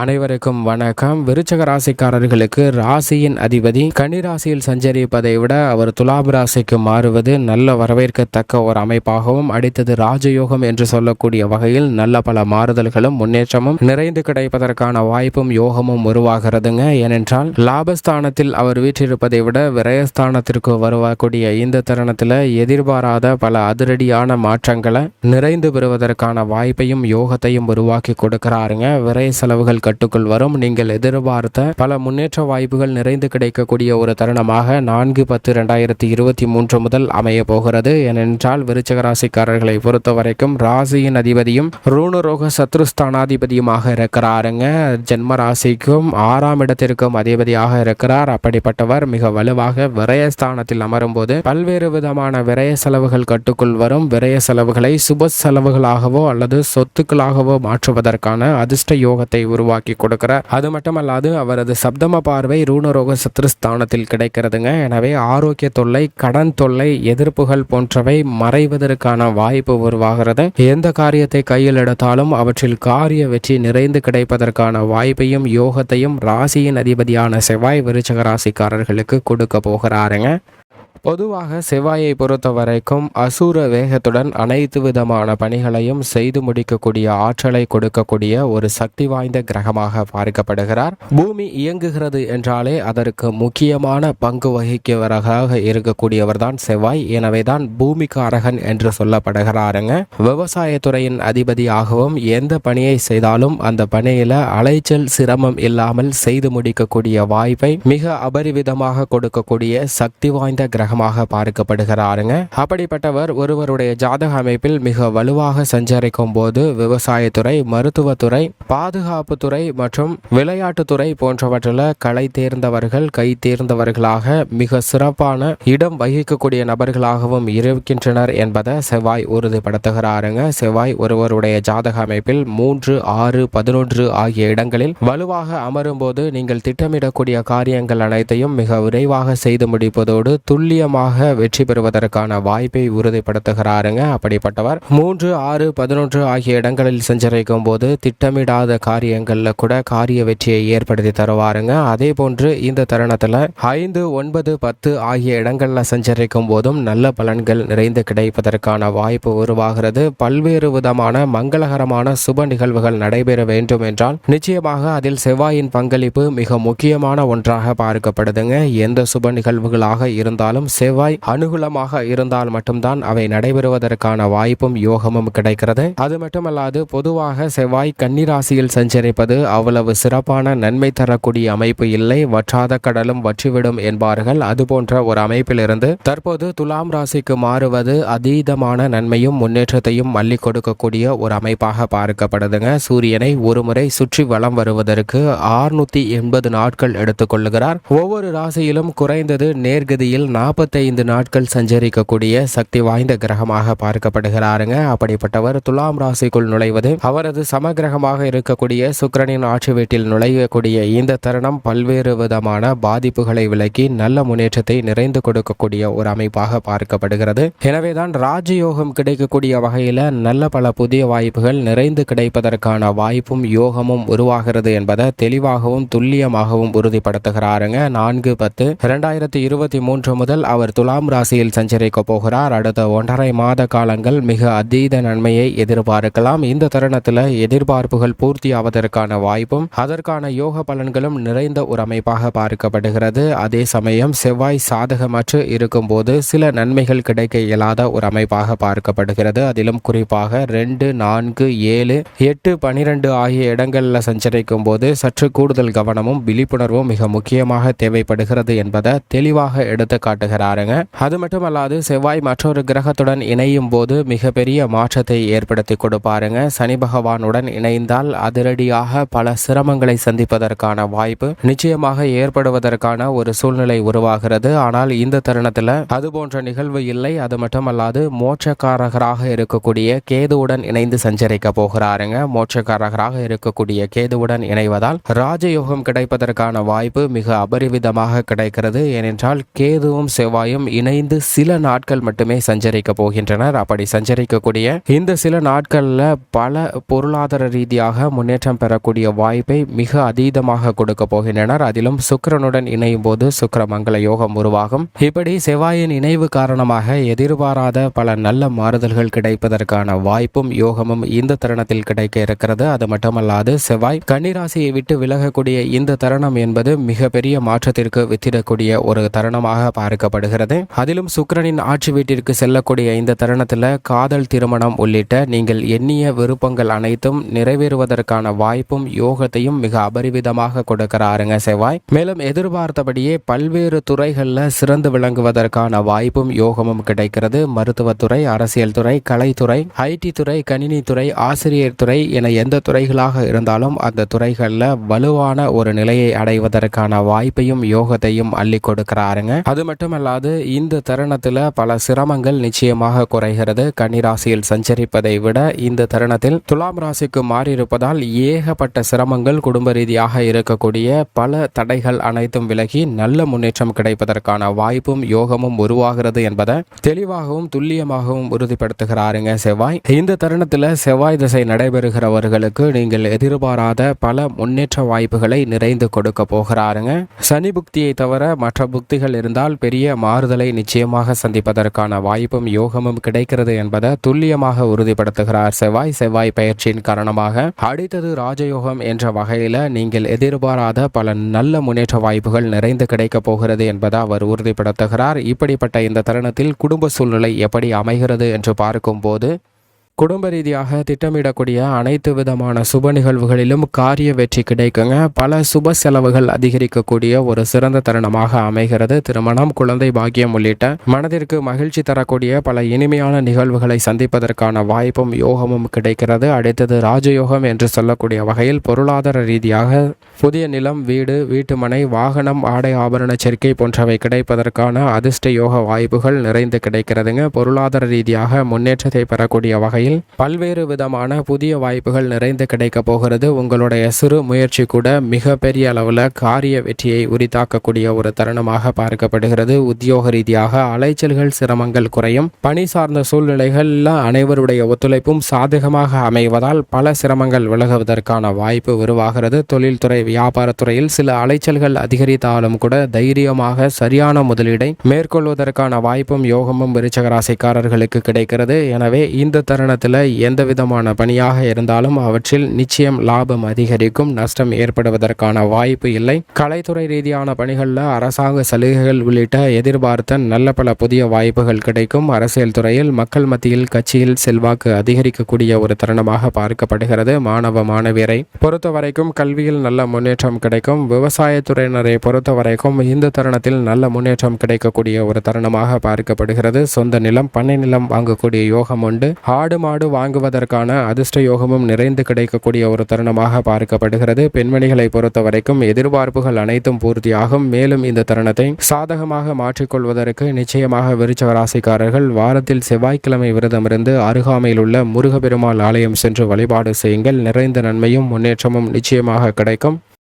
அனைவருக்கும் வணக்கம். விருச்சக ராசிக்காரர்களுக்கு ராசியின் அதிபதி கன்னி ராசியில் சஞ்சரிப்பதை விட அவர் துலாபு ராசிக்கு மாறுவது நல்ல வரவேற்கத்தக்க ஒரு அமைப்பாகவும் அடுத்தது ராஜயோகம் என்று சொல்லக்கூடிய வகையில் நல்ல பல மாறுதல்களும் முன்னேற்றமும் நிறைந்து கிடைப்பதற்கான வாய்ப்பும் யோகமும் உருவாகிறதுங்க. ஏனென்றால் லாபஸ்தானத்தில் அவர் வீற்றிருப்பதை விட விரயஸ்தானத்திற்கு வருவக்கூடிய இந்த தருணத்தில் எதிர்பாராத பல அதிரடியான மாற்றங்களை நிறைந்து பெறுவதற்கான வாய்ப்பையும் யோகத்தையும் உருவாக்கி கொடுக்கிறாருங்க. விரை செலவுகள் கட்டுக்குள் வரும். நீங்கள் எதிர்பார்த்த பல முன்னேற்ற வாய்ப்புகள் நிறைந்து கிடைக்கக்கூடிய ஒரு தருணமாக நான்கு பத்து ரெண்டாயிரத்தி இருபத்தி மூன்று முதல் அமைய போகிறது. ஏனென்றால் விருச்சக ராசிக்காரர்களை பொறுத்த வரைக்கும் ராசியின் அதிபதியும் ரூணரோக சத்ருஸ்தானாதிபதியுமாக இருக்கிறாருங்க. ஜென்ம ராசிக்கும் ஆறாம் இடத்திற்கும் அதிபதியாக இருக்கிறார். அப்படிப்பட்டவர் மிக வலுவாக விரயஸ்தானத்தில் அமரும் போது பல்வேறு விதமான விரய செலவுகள் கட்டுக்குள் வரும். விரய செலவுகளை சுப செலவுகளாகவோ அல்லது சொத்துக்களாகவோ மாற்றுவதற்கான அதிர்ஷ்ட யோகத்தை உருவாக்கி கொடுக்கிறார். அது மட்டுமல்லாது அவரது சப்தம பார்வை ரூணரோக சத்ருஸ்தானத்தில் கிடைக்கிறதுங்க. எனவே ஆரோக்கிய தொல்லை கடன் தொல்லை எதிர்ப்புகள் போன்றவை மறைவதற்கான வாய்ப்பு உருவாகிறது. எந்த காரியத்தை கையில் எடுத்தாலும் அவற்றில் காரிய வெற்றி நிறைந்து கிடைப்பதற்கான வாய்ப்பையும் யோகத்தையும் ராசியின் அதிபதியான செவ்வாய் விருச்சக ராசிக்காரர்களுக்கு கொடுக்க போகிறாருங்க. பொதுவாக செவ்வாயை பொறுத்த வரைக்கும் அசூர வேகத்துடன் அனைத்து விதமான பணிகளையும் செய்து முடிக்கக்கூடிய ஆற்றலை கொடுக்கக்கூடிய ஒரு சக்தி வாய்ந்த கிரகமாக பார்க்கப்படுகிறார். பூமி இயங்குகிறது என்றாலே அதற்கு முக்கியமான பங்கு வகிக்கிறவராக இருக்கக்கூடியவர் தான் செவ்வாய். எனவேதான் பூமிக்காரகன் என்று சொல்லப்படுகிறாருங்க. விவசாயத்துறையின் அதிபதியாகவும் எந்த பணியை செய்தாலும் அந்த பணியில அலைச்சல் சிரமம் இல்லாமல் செய்து முடிக்கக்கூடிய வாய்ப்பை மிக அபரிவிதமாக கொடுக்கக்கூடிய சக்தி வாய்ந்த கிரகம் கிரகமாக பார்க்கப்படுகிறாருங்க. அப்படிப்பட்டவர் ஒருவருடைய ஜாதக அமைப்பில் மிக வலுவாக சஞ்சரிக்கும் போது விவசாயத்துறை மருத்துவத்துறை பாதுகாப்புத்துறை மற்றும் விளையாட்டுத்துறை போன்றவற்றில் கலை தேர்ந்தவர்கள் கை தேர்ந்தவர்களாக மிக சிறப்பான இடம் வகிக்கக்கூடிய நபர்களாகவும் இருக்கின்றனர் என்பதை செவ்வாய் உறுதிப்படுத்துகிறாருங்க. செவ்வாய் ஒருவருடைய ஜாதக அமைப்பில் மூன்று ஆறு பதினொன்று ஆகிய இடங்களில் வலுவாக அமரும் போது நீங்கள் திட்டமிடக்கூடிய காரியங்கள் அனைத்தையும் மிக விரைவாக செய்து முடிப்பதோடு துல்லியமாக வெற்றி பெறுவதற்கான வாய்ப்பை உறுதிப்படுத்துகிறாருங்க. அப்படிப்பட்டவர் மூன்று ஆறு பதினொன்று ஆகிய இடங்களில் சஞ்சரிக்கும் போது திட்டமிடாத காரியங்களில் கூட காரிய வெற்றியை ஏற்படுத்தி தருவாருங்க. அதே போன்று இந்த தருணத்துல ஐந்து ஒன்பது பத்து ஆகிய இடங்களில் சஞ்சரிக்கும் போதும் நல்ல பலன்கள் நிறைந்து கிடைப்பதற்கான வாய்ப்பு உருவாகிறது. பல்வேறு விதமான மங்களகரமான சுப நிகழ்வுகள் நடைபெற வேண்டும் என்றால் நிச்சயமாக அதில் செவ்வாயின் பங்களிப்பு மிக முக்கியமான ஒன்றாக பார்க்கப்படுதுங்க. எந்த சுப நிகழ்வுகளாக இருந்தாலும் செவ்வாய் அனுகூலமாக இருந்தால் மட்டும்தான் அவை நடைபெறுவதற்கான வாய்ப்பும் யோகமும் கிடைக்கிறது. அது மட்டுமல்லாது பொதுவாக செவ்வாய் கன்னிராசியில் சஞ்சரிப்பது அவ்வளவு சிறப்பான நன்மை தரக்கூடிய அமைப்பு இல்லை. வற்றாத கடலும் வற்றிவிடும் என்பார்கள். அதுபோன்ற ஒரு அமைப்பிலிருந்து தற்போது துலாம் ராசிக்கு மாறுவது அதீதமான நன்மையும் முன்னேற்றத்தையும் மல்லி கொடுக்கக்கூடிய ஒரு அமைப்பாக பார்க்கப்படுதுங்க. சூரியனை ஒருமுறை சுற்றி வலம் வருவதற்கு ஆறுநூத்தி எண்பது நாட்கள் எடுத்துக்கொள்ளுகிறார் ஒவ்வொரு ராசியிலும் குறைந்தது நேர்கதியில் நாற்பத்தைந்து நாட்கள் சஞ்சரிக்கக்கூடிய சக்தி வாய்ந்த கிரகமாக பார்க்கப்படுகிறாருங்க. அப்படிப்பட்டவர் துலாம் ராசிக்குள் நுழைவது அவரது சமகிரகமாக இருக்கக்கூடிய சுக்கிரனின் ஆட்சி வீட்டில் நுழையக்கூடிய இந்த தருணம் பல்வேறு விதமான பாதிப்புகளை விலக்கி நல்ல முன்னேற்றத்தை நிறைந்து கொடுக்கக்கூடிய ஒரு அமைப்பாக பார்க்கப்படுகிறது. எனவேதான் ராஜயோகம் கிடைக்கக்கூடிய வகையில் நல்ல பல புதிய வாய்ப்புகள் நிறைந்து கிடைப்பதற்கான வாய்ப்பும் யோகமும் உருவாகிறது என்பதை தெளிவாகவும் துல்லியமாகவும் உறுதிப்படுத்துகிறாருங்க. நான்கு பத்து இரண்டாயிரத்தி இருபத்தி மூன்று முதல் அவர் துலாம் ராசியில் சஞ்சரிக்கப் போகிறார். அடுத்த ஒன்றரை மாத காலங்கள் மிக அதீத நன்மையை எதிர்பார்க்கலாம். இந்த தருணத்தில் எதிர்பார்ப்புகள் பூர்த்தி ஆவதற்கான வாய்ப்பும் அதற்கான யோக பலன்களும் நிறைந்த ஒரு அமைப்பாக பார்க்கப்படுகிறது. அதே சமயம் செவ்வாய் சாதகமற்று இருக்கும்போது சில நன்மைகள் கிடைக்க இயலாத ஒரு அமைப்பாக பார்க்கப்படுகிறது. அதிலும் குறிப்பாக ரெண்டு நான்கு ஏழு எட்டு பனிரெண்டு ஆகிய இடங்களில் சஞ்சரிக்கும் போது சற்று கூடுதல் கவனமும் விழிப்புணர்வும் மிக முக்கியமாக தேவைப்படுகிறது என்பதை தெளிவாக எடுத்து வருகிறாருங்க அது மட்டுமல்லாது செவ்வாய் மற்றொரு கிரகத்துடன் இணையும் போது மிகப்பெரிய மாற்றத்தை ஏற்படுத்தி கொடுப்பாருங்க. சனி பகவானுடன் இணைந்தால் அதிரடியாக பல சிரமங்களை சந்திப்பதற்கான வாய்ப்பு நிச்சயமாக ஏற்படுவதற்கான ஒரு சூழ்நிலை உருவாகிறது. ஆனால் இந்த தருணத்தில் அது போன்ற நிகழ்வு இல்லை. அது மட்டுமல்லாது மோட்சக்காரகராக இருக்கக்கூடிய கேதுவுடன் இணைந்து சஞ்சரிக்க போகிறாருங்க. மோட்சக்காரகராக இருக்கக்கூடிய கேதுவுடன் இணைவதால் ராஜயோகம் கிடைப்பதற்கான வாய்ப்பு மிக அபரிவிதமாக கிடைக்கிறது. ஏனென்றால் கேதுவும் செவ் செவ்வாயும் இணைந்து சில நாட்கள் மட்டுமே சஞ்சரிக்க போகின்றனர். அப்படி சஞ்சரிக்கக்கூடிய இந்த சில நாட்கள்ல பல பொருளாதார ரீதியாக முன்னேற்றம் பெறக்கூடிய வாய்ப்பை மிக அதீதமாக கொடுக்க போகின்றனர். அதிலும் சுக்கிரனுடன் இணையும் போது சுக்கிரமங்கல யோகம் உருவாகும். இப்படி செவ்வாயின் இணைவு காரணமாக எதிர்பாராத பல நல்ல மாறுதல்கள் கிடைப்பதற்கான வாய்ப்பும் யோகமும் இந்த தருணத்தில் கிடைக்க இருக்கிறது. அது மட்டுமல்லாது செவ்வாய் கன்னிராசியை விட்டு விலகக்கூடிய இந்த தருணம் என்பது மிகப்பெரிய மாற்றத்திற்கு வித்திடக்கூடிய ஒரு தருணமாக கூறப்படுகிறது அதிலும் சுக்கிரனின் ஆட்சி வீட்டிற்கு செல்லக்கூடிய இந்த தருணத்தில் காதல் திருமணம் உள்ளிட்ட நீங்கள் எண்ணிய விருப்பங்கள் அனைத்தும் நிறைவேறுவதற்கான வாய்ப்பும் யோகத்தையும் மிக அபரிவிதமாக கொடுக்கிறாருங்க செவ்வாய். மேலும் எதிர்பார்த்தபடியே பல்வேறு துறைகளில் சிறந்து விளங்குவதற்கான வாய்ப்பும் யோகமும் கிடைக்கிறது. மருத்துவத்துறை அரசியல் துறை கலைத்துறை ஐடி துறை கணினி துறை ஆசிரியர் துறை என எந்த துறைகளாக இருந்தாலும் அந்த துறைகளில் வலுவான ஒரு நிலையை அடைவதற்கான வாய்ப்பையும் யோகத்தையும் அள்ளி கொடுக்கிறாருங்க. அது மட்டுமல்ல மட்டுமல்லாது இந்த தருணத்தில் பல சிரமங்கள் நிச்சயமாக குறைகிறது. கன்னிராசியில் சஞ்சரிப்பதை விட இந்த தருணத்தில் துலாம் ராசிக்கு மாறியிருப்பதால் ஏகப்பட்ட சிரமங்கள் குடும்ப ரீதியாக இருக்கக்கூடிய பல தடைகள் அனைத்தும் விலகி நல்ல முன்னேற்றம் கிடைப்பதற்கான வாய்ப்பும் யோகமும் உருவாகிறது என்பதை தெளிவாகவும் துல்லியமாகவும் உறுதிப்படுத்துகிறாருங்க செவ்வாய். இந்த தருணத்தில் செவ்வாய் திசை நடைபெறுகிறவர்களுக்கு நீங்கள் எதிர்பாராத பல முன்னேற்ற வாய்ப்புகளை நிறைந்து கொடுக்க போகிறாருங்க. சனி புக்தியை தவிர மற்ற புக்திகள் இருந்தால் பெரிய மாறுதலை நிச்சயமாக சந்திப்பதற்கான வாய்ப்பும் யோகமும் கிடைக்கிறது என்பதை துல்லியமாக உறுதிப்படுத்துகிறார் செவ்வாய். செவ்வாய் பயிற்சியின் காரணமாக அடுத்தது ராஜயோகம் என்ற வகையில் நீங்கள் எதிர்பாராத பல நல்ல முன்னேற்ற வாய்ப்புகள் நிறைந்து கிடைக்கப் போகிறது என்பதை அவர் உறுதிப்படுத்துகிறார். இப்படிப்பட்ட இந்த தருணத்தில் குடும்ப சூழ்நிலை எப்படி அமைகிறது என்று பார்க்கும்போது குடும்ப ரீதியாக திட்டமிடக்கூடிய அனைத்து விதமான சுப நிகழ்வுகளிலும் காரிய வெற்றி கிடைக்குங்க. பல சுப செலவுகள் அதிகரிக்கக்கூடிய ஒரு சிறந்த தருணமாக அமைகிறது. திருமணம் குழந்தை பாக்கியம் உள்ளிட்ட மனதிற்கு மகிழ்ச்சி தரக்கூடிய பல இனிமையான நிகழ்வுகளை சந்திப்பதற்கான வாய்ப்பும் யோகமும் கிடைக்கிறது. அடுத்தது ராஜயோகம் என்று சொல்லக்கூடிய வகையில் பொருளாதார ரீதியாக புதிய நிலம் வீடு வீட்டுமனை வாகனம் ஆடை ஆபரண சேர்க்கை போன்றவை கிடைப்பதற்கான அதிர்ஷ்ட யோக வாய்ப்புகள் நிறைந்து கிடைக்கிறதுங்க. பொருளாதார ரீதியாக முன்னேற்றத்தை பெறக்கூடிய வகையில் வகையில் பல்வேறு விதமான புதிய வாய்ப்புகள் நிறைந்து கிடைக்க போகிறது. உங்களுடைய சிறு முயற்சி கூட மிக பெரிய அளவில் காரிய வெற்றியை உரித்தாக்கக்கூடிய ஒரு தருணமாக பார்க்கப்படுகிறது. உத்தியோக ரீதியாக அலைச்சல்கள் சிரமங்கள் குறையும். பணி சார்ந்த சூழ்நிலைகளில் அனைவருடைய ஒத்துழைப்பும் சாதகமாக அமைவதால் பல சிரமங்கள் விலகுவதற்கான வாய்ப்பு உருவாகிறது. தொழில்துறை வியாபாரத்துறையில் சில அலைச்சல்கள் அதிகரித்தாலும் கூட தைரியமாக சரியான முதலீடை மேற்கொள்வதற்கான வாய்ப்பும் யோகமும் விருச்சகராசிக்காரர்களுக்கு கிடைக்கிறது. எனவே இந்த தருண நிறுவனத்தில் எந்த விதமான பணியாக இருந்தாலும் அவற்றில் நிச்சயம் லாபம் அதிகரிக்கும் நஷ்டம் ஏற்படுவதற்கான வாய்ப்பு இல்லை. கலைத்துறை ரீதியான பணிகளில் அரசாங்க சலுகைகள் உள்ளிட்ட எதிர்பார்த்த நல்ல பல புதிய வாய்ப்புகள் கிடைக்கும். அரசியல் துறையில் மக்கள் மத்தியில் கட்சியில் செல்வாக்கு அதிகரிக்கக்கூடிய ஒரு தருணமாக பார்க்கப்படுகிறது. மாணவ மாணவியரை பொறுத்தவரைக்கும் கல்வியில் நல்ல முன்னேற்றம் கிடைக்கும். விவசாயத்துறையினரை பொறுத்தவரைக்கும் இந்த தருணத்தில் நல்ல முன்னேற்றம் கிடைக்கக்கூடிய ஒரு தருணமாக பார்க்கப்படுகிறது. சொந்த நிலம் பண்ணை நிலம் வாங்கக்கூடிய யோகம் உண்டு. ஆடு மாடு வாங்குவதற்கான அதிர்ஷ்ட யோகமும் நிறைந்து கிடைக்கக்கூடிய ஒரு தருணமாக பார்க்கப்படுகிறது. பெண்மணிகளை பொறுத்த வரைக்கும் எதிர்பார்ப்புகள் அனைத்தும் பூர்த்தியாகும். மேலும் இந்த தருணத்தை சாதகமாக மாற்றிக்கொள்வதற்கு நிச்சயமாக விருச்சக ராசிக்காரர்கள் வாரத்தில் செவ்வாய்க்கிழமை விரதமிருந்து அருகாமையில் உள்ள முருகப்பெருமாள் ஆலயம் சென்று வழிபாடு செய்யுங்கள். நிறைந்த நன்மையும் முன்னேற்றமும் நிச்சயமாக கிடைக்கும்.